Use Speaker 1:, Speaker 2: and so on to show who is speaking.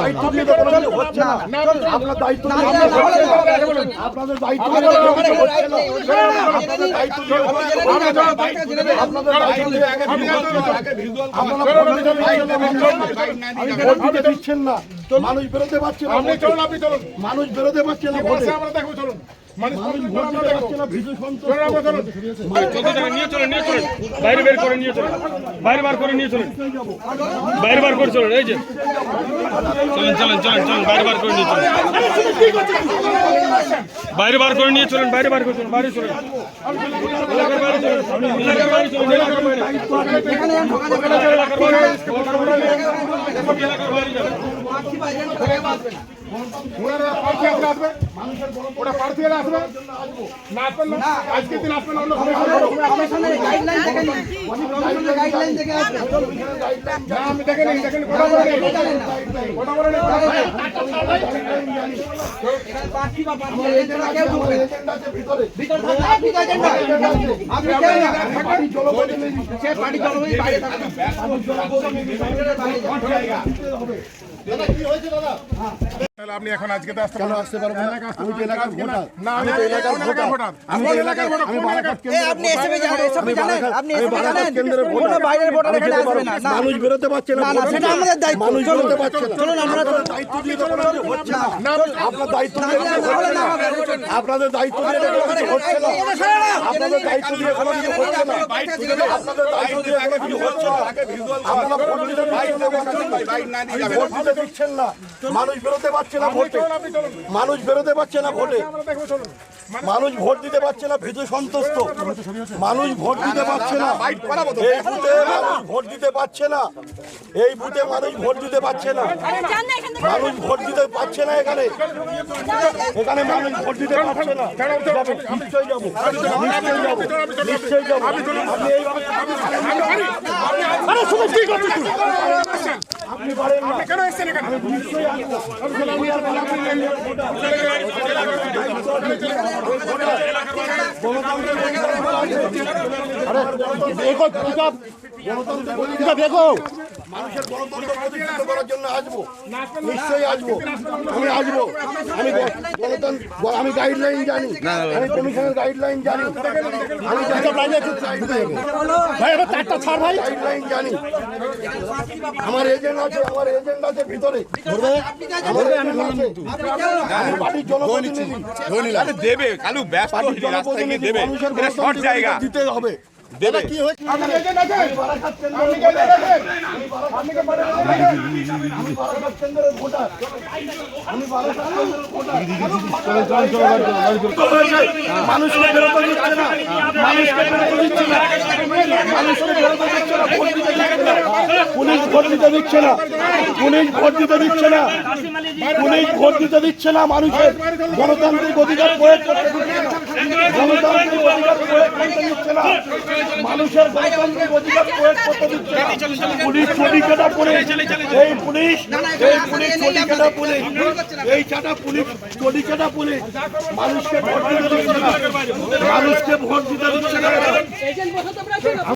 Speaker 1: দায়িত্ব।
Speaker 2: আপনার দায়িত্ব আপনাদের দায়িত্ব দিচ্ছেন না, মানুষ বেরোতে পারছে মানুষ বেরোতে পারছে না
Speaker 3: আমরা দেখব চলুন। মানুষ
Speaker 2: মানুষ
Speaker 3: কতদিন
Speaker 2: ভোট
Speaker 3: আমরা
Speaker 2: দিতে
Speaker 3: দেখব
Speaker 2: পারছে না ভীষণ
Speaker 3: চলুন আমরা চলুন
Speaker 4: নিয়ে চলেন নিয়ে চলেন। বাইরে বের করে নিয়ে চলেন। বাইরে বার করে নিয়ে চলেন। বাইরে বার করে চলেন এই যে। চলেন চলেন চলেন চলেন বাইরে বার করে নিয়ে চলেন। বাইরে বার করে নিয়ে চলেন বাইরে বার করে চলেন বাইরে চলেন। এলাকার বাইরে
Speaker 3: ওনারা প্রার্থী আসলে আসবে। ওরা প্রার্থী এলে আসবে। না আসবেন না আজকের দিন আসবেন অন্য সময় আসবেন।
Speaker 1: কমিশনের গাইডলাইন দেখে নিন কমিশনের গাইডলাইন দেখে আসবে
Speaker 3: না আমি দেখে নিই। কথা বলে কথা বলে নিই
Speaker 1: প্রার্থী বা প্রার্থী না। তো না। না।
Speaker 3: তাহলে আপনি এখন আজকে তো আসতে
Speaker 2: কেন আসতে পারব না? আমি তো এলাকার ভোটার
Speaker 3: না
Speaker 2: আমি তো এলাকার ভোটার
Speaker 3: ভোটার
Speaker 2: আমি তো এলাকার ভোটার আমি বারাকাত
Speaker 1: এ, আপনি এসএমএ জানেন এসএমএ জানেন আপনি এসএমএ জানেন
Speaker 2: কেন্দ্রের
Speaker 1: কোনো বাইরের ভোটার এখানে আসবে না
Speaker 2: না।
Speaker 1: না
Speaker 2: মানুষ বেরোতে পারছে না
Speaker 1: না, না, সেটা আমাদের দায়িত্ব।
Speaker 2: মানুষ বেরোতে পারছে না
Speaker 1: চলুন, আমরা
Speaker 2: আপনাদের দায়িত্ব দিয়ে তো কোনো হচ্ছে না আপনার দায়িত্ব দিয়ে না আপনাদের দায়িত্ব দিয়ে তো কোনো কিছু হচ্ছে না আপনাদের দায়িত্ব দিয়ে কোনো কিছু হচ্ছে না আপনাদের দায়িত্ব দিয়ে কোনো কিছু হচ্ছে না আপনারা না ভোট দিতে দিচ্ছেন না মানুষ বেরোতে পারছে না ভোটে? মানুষ বেরোতে পারছে না ভোটে?
Speaker 3: চলুন।
Speaker 2: মানুষ ভোট দিতে পারছে না ভীত সন্তুষ্ট। মানুষ ভোট দিতে পারছে না। এই বুথে মানুষ ভোট দিতে পারছে না। এই বুথে মানুষ ভোট দিতে পারছে না। মানুষ ভোট দিতে পারছে না এখানে। এখানে মানুষ ভোট দিতে পারছে না। নিশ্চয়ই যাব। নিশ্চয়ই যাব। নিশ্চয়ই যাব। আপনি এইভাবে আপনি
Speaker 3: কেন এসছেন এখানে
Speaker 2: দেখো পিকআপ গণতন্ত্রের অধিকার দেখো মানুষের গণতন্ত্র প্রতিষ্ঠিত করার জন্য আসব নিশ্চয়ই আসব আমি আসব আমি গণতন্ত্র আমি গাইডলাইন জানি আমি কমিশনের গাইডলাইন জানি আমি ভাই এবার চারটা ছাড় ভাই গাইডলাইন জানি আমার এজেন্ট আছে আমার এজেন্ট আছে ভিতরে
Speaker 5: দেবে কালু ব্যস্ত হয়ে রাস্তায় দেবে শর্ট জায়গা
Speaker 2: দিতে হবে
Speaker 5: দেবে।
Speaker 2: কি হয়েছে?
Speaker 3: আপনি এজেন্ট আছেন আপনি
Speaker 2: কেন্দ্রের
Speaker 3: কি এজেন্ট আছেন আপনি কি
Speaker 2: আমি বারাসাত কেন্দ্রের ভোটার। আমি বারাসাত কেন্দ্রের ভোটার। মানুষকে বেরোতে দিচ্ছে না। মানুষকে বেরোতে দিচ্ছে না। মানুষকে বেরোতে দিচ্ছে না। ভোট দিতে দিচ্ছে না। পুলিশ ভোট দিতে দিচ্ছে না। পুলিশ ভোট দিতে দিচ্ছে না। পুলিশ ভোট দিতে দিচ্ছে না মানুষের। গণতান্ত্রিক অধিকার প্রয়োগ করতে দিচ্ছে না। গণতান্ত্রিক অধিকার প্রয়োগ করতে দিচ্ছে না। মানুষের গণতান্ত্রিক অধিকার প্রয়োগ করতে দিচ্ছে পুলিশ চটি কাটা পুলিশ, এই পুলিশ এই পুলিশ চটি কাটা পুলিশ, এই চাটা পুলিশ চলি কাটা পুলিশ। মানুষকে ভোট দিতে দিচ্ছে না। মানুষকে ভোট দিতে দিচ্ছে না।